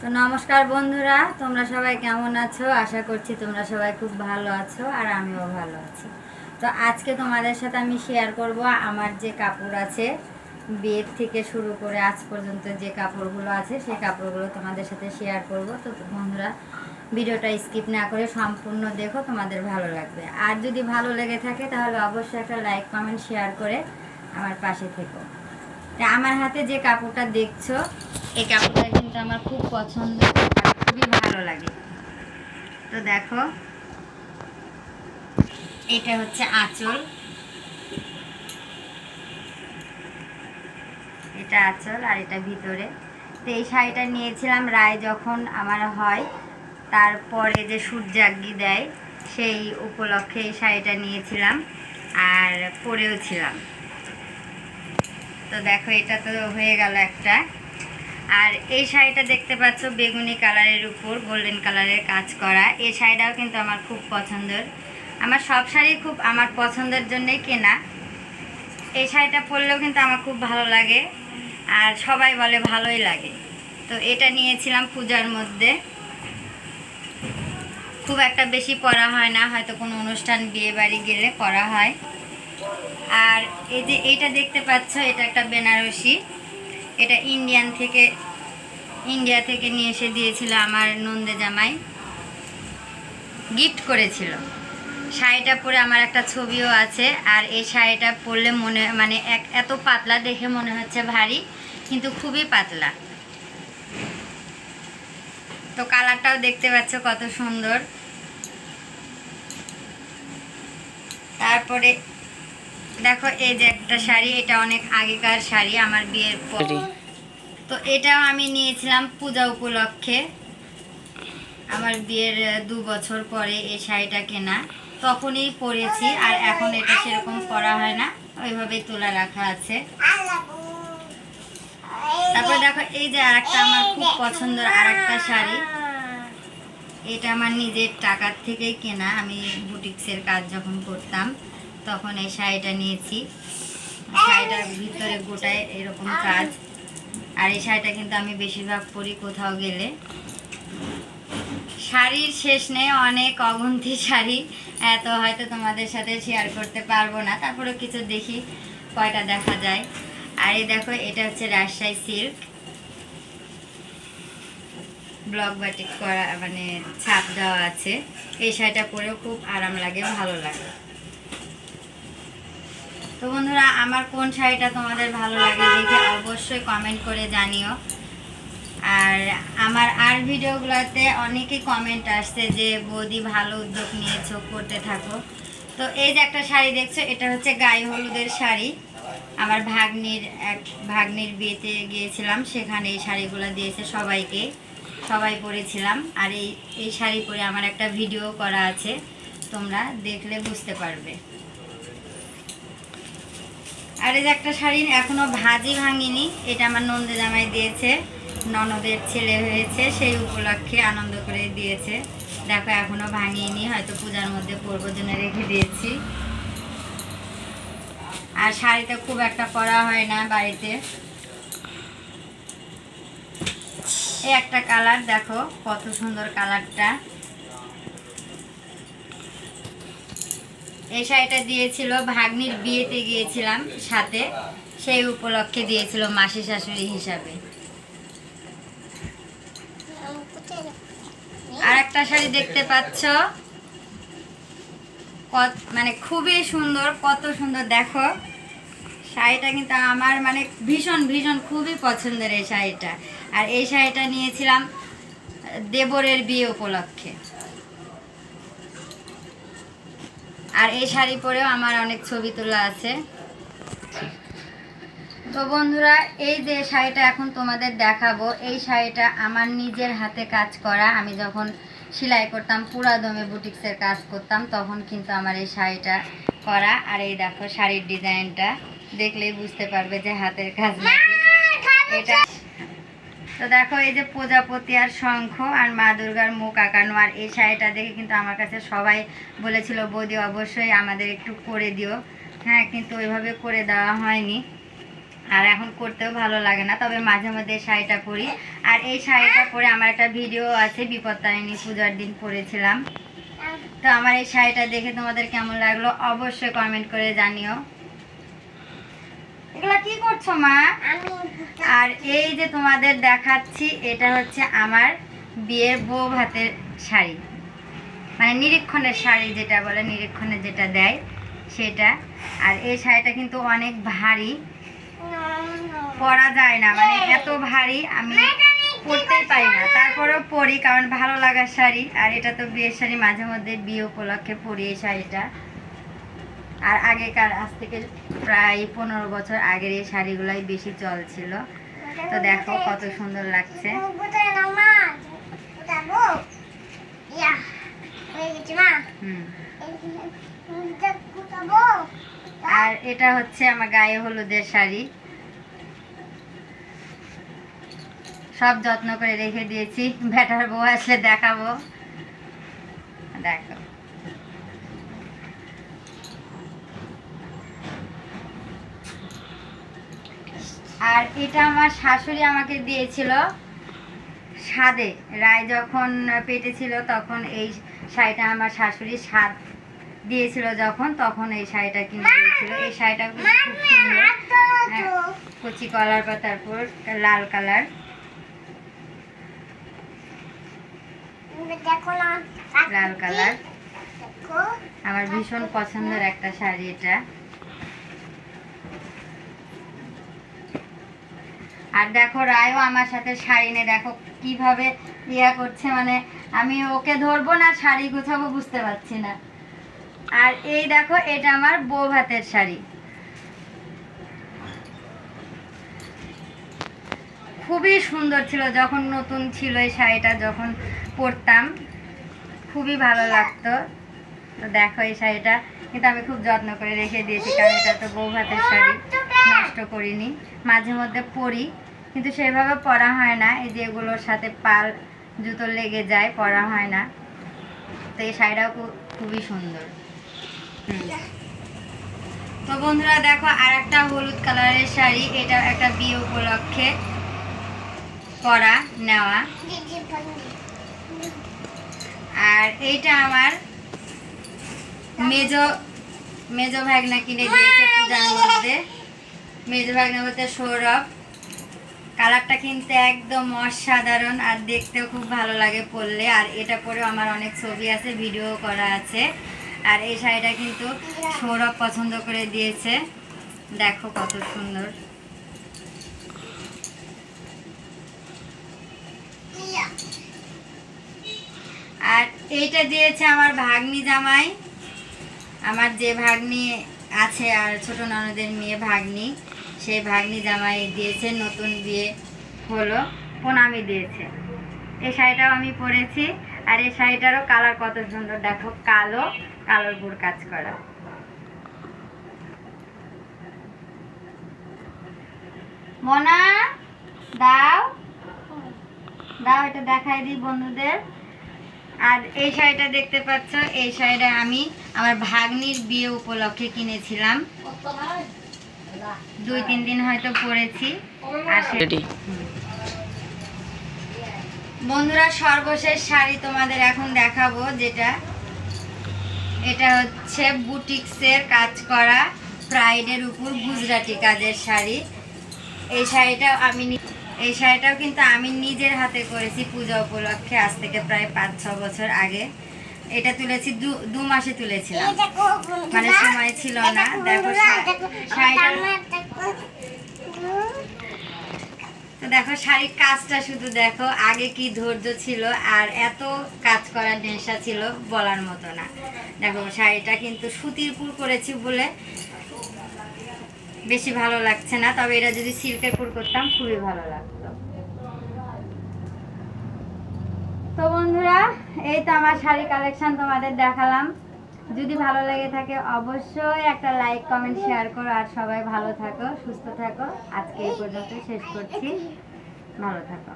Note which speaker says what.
Speaker 1: তো নমস্কার বন্ধুরা, তোমরা সবাই কেমন আছো? আশা করছি তোমরা সবাই খুব ভালো আছো আর আমিও ভালো আছি। তো আজকে তোমাদের সাথে আমি শেয়ার করব আমার যে কাপড় আছে বিয়ের থেকে শুরু করে আজ পর্যন্ত যে কাপড়গুলো আছে, সেই কাপড়গুলো তোমাদের সাথে শেয়ার করব। তো বন্ধুরা, ভিডিওটা স্কিপ না করে সম্পূর্ণ দেখো, তোমাদের ভালো লাগবে। আর যদি ভালো লেগে থাকে, তাহলে অবশ্যই একটা লাইক কমেন্ট শেয়ার করে আমার পাশে থেকো। আমার হাতে যে কাপড়টা দেখছ, এই কাপড়টা কিন্তু আমার খুব পছন্দ খুবই ভালো লাগে। তো দেখো, এটা হচ্ছে আঁচল। এটা আঁচল আর এটা ভিতরে। তো এই শাড়িটা নিয়েছিলাম রায় যখন আমার হয়, তারপরে যে সূর্যাগ্নি দেয়, সেই উপলক্ষে এই শাড়িটা নিয়েছিলাম আর পরেও ছিলাম। তো দেখো, এটা তো হয়ে গেল একটা। আর এই শাড়িটা দেখতে পাচ্ছ, বেগুনি কালারের উপর, গোল্ডেন কালারের কাজ করা। এই শাড়িটাও কিন্তু আমার খুব পছন্দের। আমার সব শাড়ি খুব আমার পছন্দের জন্যই কেনা। এই শাড়িটা পরলেও কিন্তু আমার খুব ভালো লাগে, আর সবাই বলে ভালোই লাগে। তো এটা নিয়েছিলাম পূজার মধ্যে। খুব একটা বেশি পরা হয় না, হয়তো কোনো অনুষ্ঠান, বিয়ে বাড়ি গেলে পরা হয়। আর এই যে এইটা দেখতে পাচ্ছ, এটা একটা বেনারসি। এটা ইন্ডিয়ান থেকে, ইন্ডিয়া থেকে নিয়ে এসে দিয়েছিল আমার নন্দে জামাই। গিফট করেছিল। শাড়িটা পরে আমার একটা ছবিও আছে, আর এই শাড়িটা পরলে মনে মানে এক, এত পাতলা দেখে মনে হচ্ছে ভারী, কিন্তু খুবই পাতলা। তো কালারটাও দেখতে পাচ্ছ কত সুন্দর। তারপরে দেখো এই যে একটা শাড়ি এটা অনেক আগেকার শাড়ি আমার বিয়ের পর। তো এটাও আমি নিয়েছিলাম পূজা উপলক্ষে। আমার বিয়ের দু বছর পরে এই শাড়িটা কেনা। তখনই পরেছি আর এখন এটা সেরকম করা হয় না। ওইভাবেই তোলা রাখা আছে। তারপরে দেখো এই যে আরেকটা আমার খুব পছন্দের আরেকটা শাড়ি। এটা আমার নিজের টাকার থেকেই কেনা। আমি বুটিক্সের কাজ যখন করতাম তখন এই শাড়িটা নিয়েছি। শাড়িটার ভিতরে গোটায় এরকম কাজ। আর এই শাড়িটা কিন্তু আমি বেশিরভাগ পরি কোথাও গেলে। শাড়ির শেষ নেই, অনেক অগন্তি শাড়ি। এত হয়তো তোমাদের সাথে শেয়ার করতে পারব না। তারপরে কিছু দেখি, কয়টা দেখা যায়। আর এই দেখো, এটা হচ্ছে রাজশাহী সিল্ক ব্লক বাটিক করা মানে ছাপ দেওয়া আছে। এই শাড়িটা পরেও খুব আরাম লাগে, ভালো লাগে। তো বন্ধুরা, আমার কোন শাড়িটা তোমাদের ভালো লাগে দেখে অবশ্যই কমেন্ট করে জানিও। আর আমার আর ভিডিওগুলোতে অনেকেই কমেন্ট আসছে যে, বৌদি ভালো উদ্যোগ নিয়েছো, করতে থাকো। তো এই যে একটা শাড়ি দেখছ, এটা হচ্ছে গায়ে হলুদের শাড়ি। আমার ভাগ্নির এক, ভাগ্নির বিয়েতে গিয়েছিলাম, সেখানে এই শাড়িগুলো দিয়েছে সবাইকে। সবাই পরেছিলাম, আর এই এই শাড়ি পরে আমার একটা ভিডিও করা আছে, তোমরা দেখলে বুঝতে পারবে। আর এই যে একটা শাড়ি এখনও ভাজি ভাঙিনি, এটা আমার নন্দে জামাই দিয়েছে। ননদের ছেলে হয়েছে, সেই উপলক্ষে আনন্দ করে দিয়েছে। দেখো, এখনও ভাঙিনি, হয়তো পূজার মধ্যে পরবো জন্য রেখে দিয়েছি। আর শাড়িটা খুব একটা পরা হয় না বাড়িতে। এই একটা কালার, দেখো, কত সুন্দর কালারটা। এই শাড়িটা দিয়েছিল, ভাগ্নির বিয়েতে গিয়েছিলাম সাথে। সেই উপলক্ষে দিয়েছিল মাসি শাশুড়ি হিসাবে। আর একটা শাড়ি দেখতে পাচ্ছ। মানে খুবই সুন্দর, কত সুন্দর। দেখো, শাড়িটা কিন্তু আমার মানে ভীষণ ভীষণ খুবই পছন্দের এই শাড়িটা। আর এই শাড়িটা নিয়েছিলাম দেবরের বিয়ে উপলক্ষে। আর এই শাড়ি পরেও আমার অনেক ছবি তোলা আছে। তো বন্ধুরা এই যে শাড়িটা এখন তোমাদের দেখাবো এই শাড়িটা আমার নিজের হাতে কাজ করা। আমি যখন সেলাই করতাম পুরা দমে বুটিক্সের কাজ করতাম তখন কিন্তু আমার এই শাড়িটা করা। আর এই দেখো শাড়ির ডিজাইনটা দেখলেই বুঝতে পারবে যে হাতের কাজ। এটা তো দেখো, এই যে প্রজাপতি আর শঙ্খ আর মা দুর্গার মুখ আঁকানো, আর এই শাড়িটা দেখে কিন্তু আমার কাছে সবাই বলেছিল, বৌদি, অবশ্যই আমাদের একটু করে দিও। হ্যাঁ কিন্তু ওইভাবে করে দেওয়া হয়নি। আর এখন করতেও ভালো লাগে না, তবে মাঝে মধ্যে শাড়িটা পরি। আর এই শাড়িটা পরে আমার একটা ভিডিও আছে, বিপত্তারিণী পূজার দিন পরেছিলাম। তো আমার এই শাড়িটা দেখে তোমাদের কেমন লাগল, অবশ্যই কমেন্ট করে জানিও। এগুলা কি করছ মা? আর এই যে তোমাদের দেখাচ্ছি এটা হচ্ছে আমার বিয়ের বউ ভাতের শাড়ি। মানে নিরীক্ষণের শাড়ি যেটা বলে নিরীক্ষণে যেটা দেয় সেটা। আর এই শাড়িটা কিন্তু অনেক ভারী। পরা যায় না মানে এত ভারী আমি পরতেই পারি না। তারপরেও পরি কারণ ভালো লাগার শাড়ি। আর এটা তো বিয়ের শাড়ি মাঝে মধ্যে বিয়ে উপলক্ষে পরি এই শাড়িটা। আর আগেকার, আজ থেকে প্রায় পনেরো বছর আগের এই শাড়িগুলাই বেশি চল ছিল তো দেখো কত সুন্দর লাগছে। আর এটা হচ্ছে আমার গায়ে হলুদের শাড়ি। সব যত্ন করে রেখে দিয়েছি। ব্যাটার বউ আসলে দেখাবো। দেখো। আর এটা আমার শাশুড়ি আমাকে দিয়েছিল স্বাদে। রায় যখন পেটে ছিল তখন এই শাড়িটা আমার শাশুড়ি স্বাদ দিয়েছিল যখন তখন এই শাড়িটা কিনে দিয়েছিল। এই শাড়িটা খুব সুন্দর। হ্যাঁ, কচি কলার বা তারপর লাল কালার। লাল কালার। আমার ভীষণ পছন্দের একটা শাড়ি এটা। আর দেখো রায়ও আমার সাথে শাড়ি নিয়ে দেখো কীভাবে ইয়া করছে মানে আমি ওকে ধরবো না শাড়ি গুছাবো বুঝতে পারছি না। আর এই দেখো এটা আমার বউ ভাতের শাড়ি। খুবই সুন্দর ছিল যখন নতুন ছিল এই শাড়িটা যখন পরতাম খুবই ভালো লাগতো। তো দেখো এই শাড়িটা কিন্তু আমি খুব যত্ন করে রেখে দিয়েছি কারণ এটা তো বউ ভাতের শাড়ি নষ্ট করিনি। মাঝে মধ্যে পরি। কিন্তু সেভাবে পরা হয় না। এই যে এগুলোর সাথে পাল, জুতো লেগে যায়, পরা হয় না। তো এই শাড়িটাও খুবই সুন্দর। তো বন্ধুরা দেখো আর একটা হলুদ কালারের শাড়ি। এটা একটা বিয়ে উপলক্ষে পরা, নেওয়া। আর এইটা আমার মেজো মেজো ভাগনা কিনে দিয়েছে পূজার মধ্যে। মেজো ভাগনা বলতে সৌরভ। কালারটা কিন্তু একদম অসাধারণ আর দেখতেও খুব ভালো লাগে পরলে। আর এটা পরেও আমার অনেক ছবি আছে, ভিডিও করা আছে। আর এই শাড়িটা কিন্তু সৌরভ পছন্দ করে দিয়েছে। দেখো কত সুন্দর। আর এইটা দিয়েছে আমার ভাগ্নি জামাই। আমার যে ভাগ্নি আছে আর ছোট ননদের মেয়ে ভাগ্নি। সেই ভাগ্নি জামাই দিয়েছে, নতুন বিয়ে হলো, প্রণামি দিয়েছে। এই শাড়িটাও আমি পরেছি, আর এই শাড়িটারও কালার কত সুন্দর, দেখো, কালো কালোর বুড় কাজ করা। মনা, দাও। দাও, এটা দেখাই দিই বন্ধুদের। আর এই শাড়িটা দেখতে পাচ্ছ, এই শাড়িটা আমি আমার ভাগ্নির বিয়ে উপলক্ষে কিনেছিলাম। দুই তিন দিন হয়তো পরেছি হুম। বন্ধুরা সর্বশেষ শাড়ি তোমাদের এখন দেখাবো যেটা এটা হচ্ছে বুটিক্সের কাজ করা প্রাইডের উপর গুজরাটি কাজের শাড়ি। এই শাড়িটা আমি এই শাড়িটাও কিন্তু আমি নিজের হাতে করেছি পূজা উপলক্ষে আজ থেকে প্রায় পাঁচ ছ বছর আগে। এটা তুলেছি দু দু মাসে তুলেছিলাম। মানে সময় ছিল না। দেখো শা- শাড়িটা তো দেখো শাড়ির কাজটা শুধু দেখো, আগে কি ধৈর্য ছিল আর এত কাজ করার নেশা ছিল বলার মতো না। দেখো, শাড়িটা কিন্তু সুতির পুর করেছি বলে বেশি ভালো লাগছে না, তবে এটা যদি সিল্কের পুর করতাম খুবই ভালো লাগতো। তো বন্ধুরা, এই তো আমার শাড়ি কালেকশন তোমাদের দেখালাম। যদি ভালো লেগে থাকে অবশ্যই একটা লাইক কমেন্ট শেয়ার করো আর সবাই ভালো থাকো, সুস্থ থাকো। আজকে এই পর্যন্ত শেষ করছি। ভালো থাকো